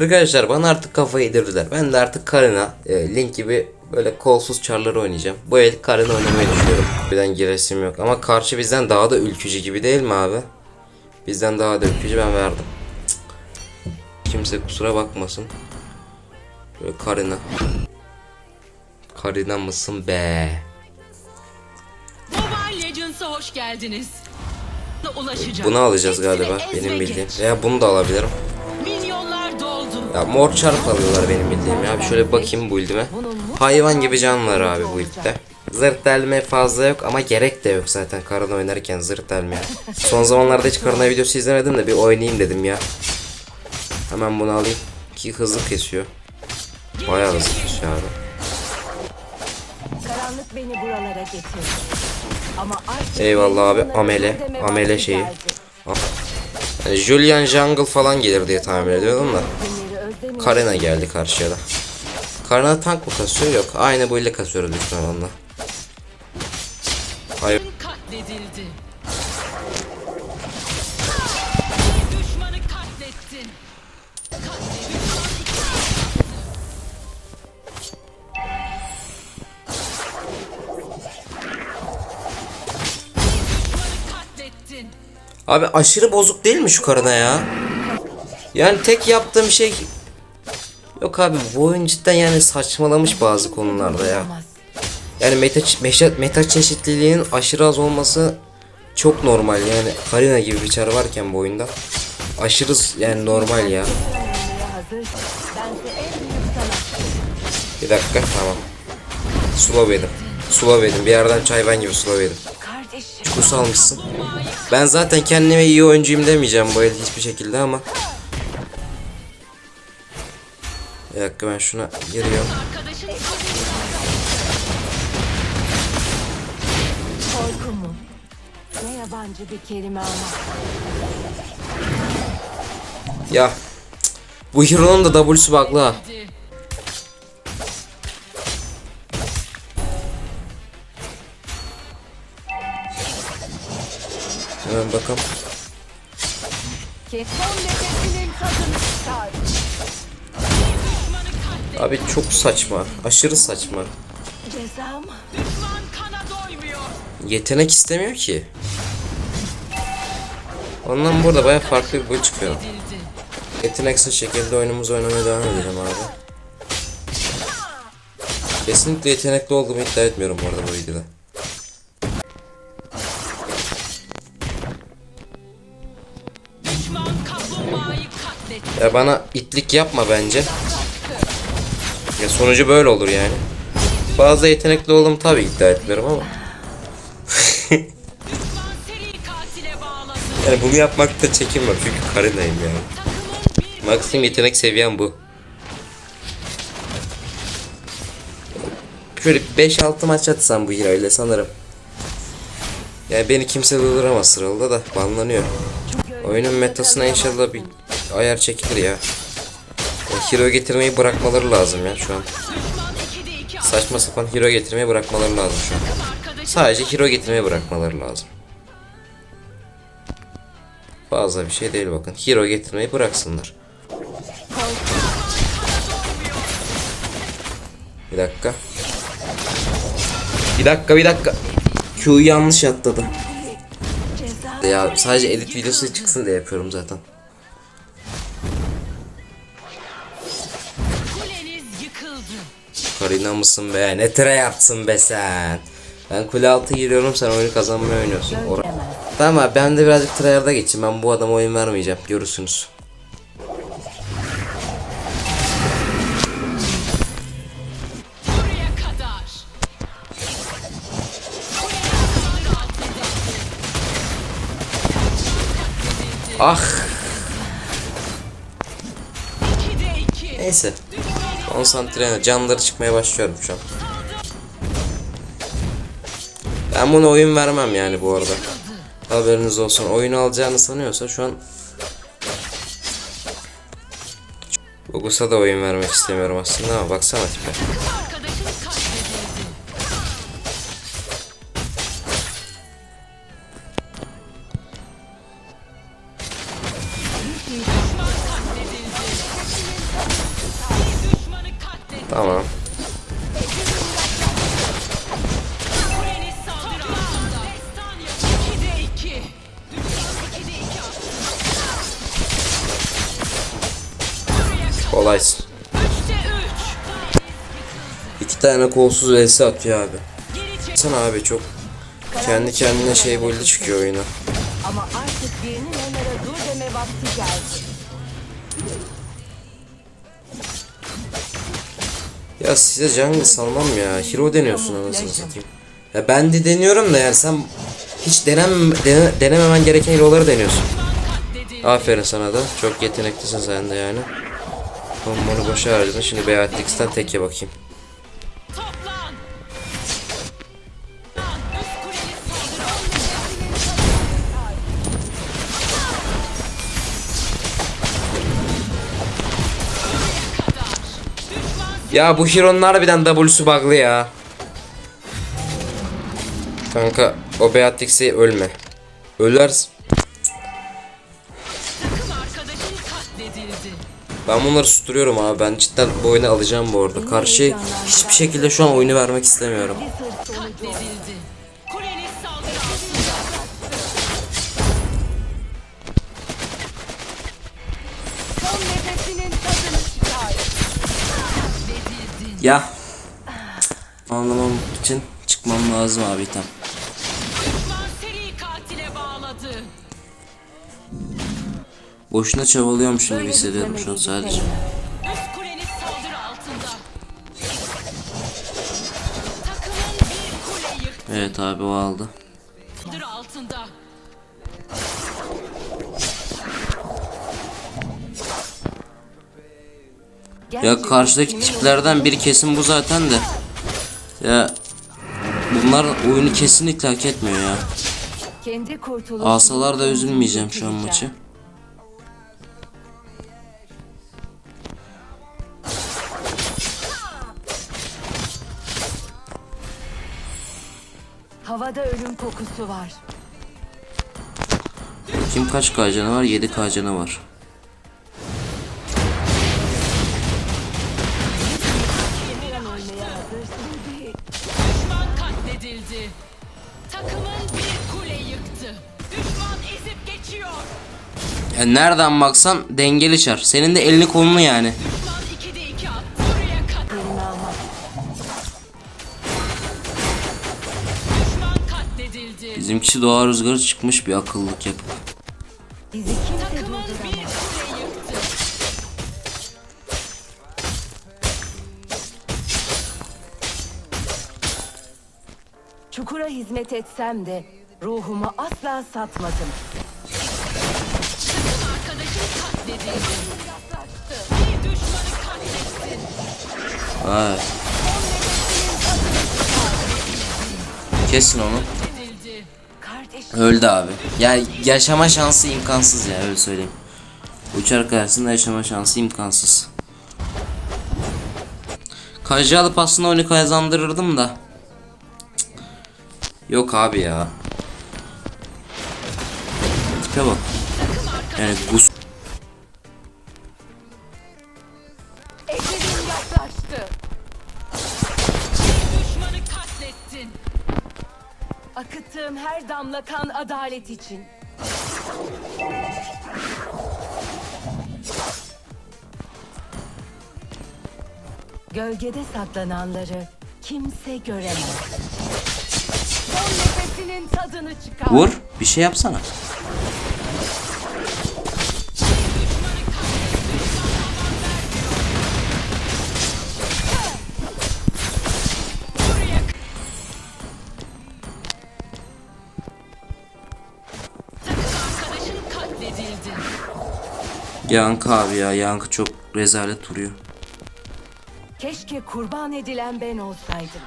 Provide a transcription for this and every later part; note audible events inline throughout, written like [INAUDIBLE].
Arkadaşlar bana artık kafayı yedirdiler. Ben de artık Karina, e, Link gibi böyle kolsuz çarları oynayacağım. Bu el Karina oynamayı düşünüyorum. Birden giresim yok. Ama karşı bizden daha da ülkücü gibi değil mi abi? Bizden daha da ülkücü ben verdim. Cık. Kimse kusura bakmasın. Böyle Karina. Karina mısın be? Mobile Legends'a hoş geldiniz. Ulaşacağım. Bunu alacağız galiba benim bildiğim. Veya bunu da alabilirim. Ya mor çarp alıyorlar benim bildiğim ya. Bir şöyle bakayım bu build'ime. Hayvan gibi can var abi bu build'de. Zırh delme fazla yok ama gerek de yok zaten karın oynarken zırh delmeye. Son zamanlarda hiç karına videosu izlemedim de bir oynayayım dedim ya. Hemen bunu alayım ki hızlı kesiyor. Bayağı hızlı kesiyor abi. Karanlık beni buralara getirdi. Ama Eyvallah abi, amele, amele şeyi. geldi. Yani Julian Jungle falan gelir diye tahmin ediyordum da. Karena geldi karşıya da. Karena tank mı kasıyor? Yok. Aynı bu ile kasıyoruz büyük ihtimalle. Hayır. Abi aşırı bozuk değil mi şu karına ya? Yani tek yaptığım şey... Yok abi bu oyun cidden yani saçmalamış bazı konularda ya. Yani meta, meta, meta çeşitliliğinin aşırı az olması çok normal yani Karina gibi bir çar varken bu oyunda. Aşırı yani normal ya. Bir dakika tamam. Slow yedim. Slow yedim. Bir yerden çay ben gibi slow yedim. Kardeşim. Kus almışsın. Ben zaten kendime iyi oyuncuyum demeyeceğim bu el hiçbir şekilde ama. Bir dakika ben şuna giriyorum. Korku mu? Ne yabancı bir kelime ama. Ya bu Hero'nun da W'su bug'lı ha. Hemen bakalım. Kes son nefesinin tadını çıkar. Abi çok saçma. Aşırı saçma. Cezam. Düşman kana doymuyor. Yetenek istemiyor ki. Ondan burada baya farklı bir boy çıkıyor. Edildi. Yeteneksiz şekilde oyunumuzu oynamaya devam edelim abi. Kesinlikle yetenekli olduğumu iddia etmiyorum bu arada bu videoda. Ya bana itlik yapma bence. Ya sonucu böyle olur yani. Fazla yetenekli olduğumu tabii iddia etmiyorum ama. [LAUGHS] Yani bunu yapmakta çekinmem çünkü Karina'yım yani. Maksimum yetenek seviyem bu. Şöyle 5-6 maç atsam bu hero ile sanırım. Yani beni kimse durduramaz sıralda da banlanıyor. Oyunun metasına inşallah bir ayar çekilir ya. Ya hero getirmeyi bırakmaları lazım ya şu an. düşman 2'de 2 Saçma sapan hero getirmeyi bırakmaları lazım şu an. Sadece hero getirmeyi bırakmaları lazım. Fazla bir şey değil bakın. Hero getirmeyi bıraksınlar. Bir dakika. Bir dakika bir dakika. Q'yu yanlış atladı. Ya sadece edit videosu çıksın diye yapıyorum zaten. Karina mısın be? Ne tere yapsın be sen? Ben kule altı giriyorum sen oyunu kazanmaya oynuyorsun. Or- tamam abi ben de birazcık tryhard'a geçeyim. Ben bu adama oyun vermeyeceğim. Görürsünüz. Ah 2'de 2. neyse. Konsantre canları çıkmaya başlıyorum şu an. Ben bunu oyun vermem yani bu arada. Haberiniz olsun. Oyunu alacağını sanıyorsa şu an Bogus'a da oyun vermek istemiyorum aslında ama baksana tipe. Kolaysın. İki tane kolsuz vs atıyor abi. Sana abi çok kendi kendine şey build'i çıkıyor oyuna. Ama artık birinin onlara dur deme vakti geldi. Ya size jungle salmam ya. Hero deniyorsun anasını satayım. Ya ben de deniyorum da yani sen hiç denem, dene- denememen gereken hero'ları deniyorsun. Aferin sana da. Çok yeteneklisin sen de yani. Onu boşa harcadın. Şimdi Beatrix'ten teke bakayım. Ya bu Hero'nun harbiden W'su bug'lı ya. Kanka o Beatrix'e ölme. Ölersin. Ben bunları susturuyorum abi. Ben cidden bu oyunu alacağım bu arada. Karşıya hiçbir şekilde şu an oyunu vermek istemiyorum. Ya. Anlamam için çıkmam lazım abi tam. Boşuna çabalıyormuşum gibi hissediyorum şu an sadece. Evet abi o aldı. Ya karşıdaki tiplerden biri kesin bu zaten de. Ya bunlar oyunu kesinlikle hak etmiyor ya. Alsalar da üzülmeyeceğim şu an maçı. Havada ölüm kokusu var. Kim kaç K canı var? 7 K canı var. Her an ölmeye hazırsın. Düşman katledildi. Takımın bir kule yıktı. Düşman ezip geçiyor. Ya nereden baksan dengeli çar. Senin de elini kolunu yani. Bizimkisi doğa rüzgarı çıkmış bir akıllık yapıp. Çukura hizmet etsem de ruhumu asla satmadım. Takım arkadaşın katledildi. Bir düşmanı katlettin. Vay. Kesin onu. Öldü abi. Ya yaşama şansı imkansız ya öyle söyleyeyim. Uçar karşısında yaşama şansı imkansız. Kajı alıp aslında oyunu kazandırırdım da. Yok abi ya. Tipe bak. Yani bu her damla kan adalet için. Gölgede saklananları kimse göremez. Son nefesinin tadını çıkar. vur bir şey yapsana. Yankı abi ya yankı çok rezalet duruyor. Keşke kurban edilen ben olsaydım.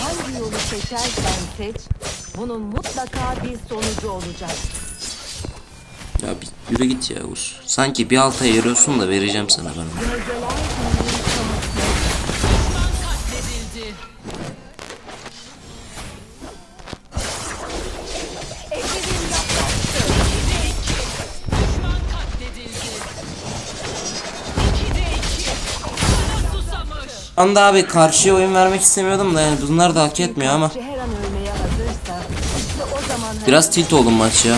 Hangi yolu seçersen seç, bunun mutlaka bir sonucu olacak. Ya bir yürü git ya Uğur. Sanki bir alta yarıyorsun da vereceğim sana ben. Gölgeler Anda abi karşıya oyun vermek istemiyordum da yani bunlar da hak etmiyor ama. Biraz tilt oldum maç ya.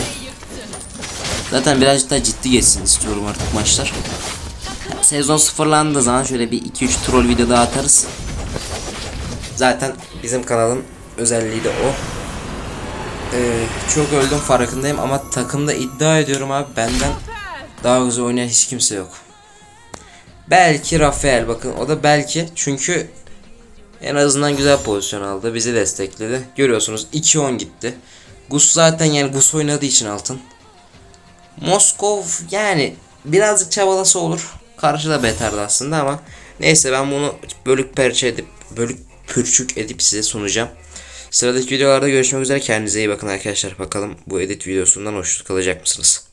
Zaten birazcık daha ciddi geçsin istiyorum artık maçlar. Sezon sıfırlandığı zaman şöyle bir 2-3 troll video daha atarız. Zaten bizim kanalın özelliği de o. Ee, çok öldüm farkındayım ama takımda iddia ediyorum abi benden daha güzel oynayan hiç kimse yok. Belki Rafael bakın o da belki çünkü en azından güzel pozisyon aldı bizi destekledi. Görüyorsunuz 2-10 gitti. Gus zaten yani Gus oynadığı için altın. Moskov yani birazcık çabalası olur. Karşıda beterdi aslında ama neyse ben bunu bölük perçe edip bölük pürçük edip size sunacağım. Sıradaki videolarda görüşmek üzere. Kendinize iyi bakın arkadaşlar. Bakalım bu edit videosundan hoşnut kalacak mısınız?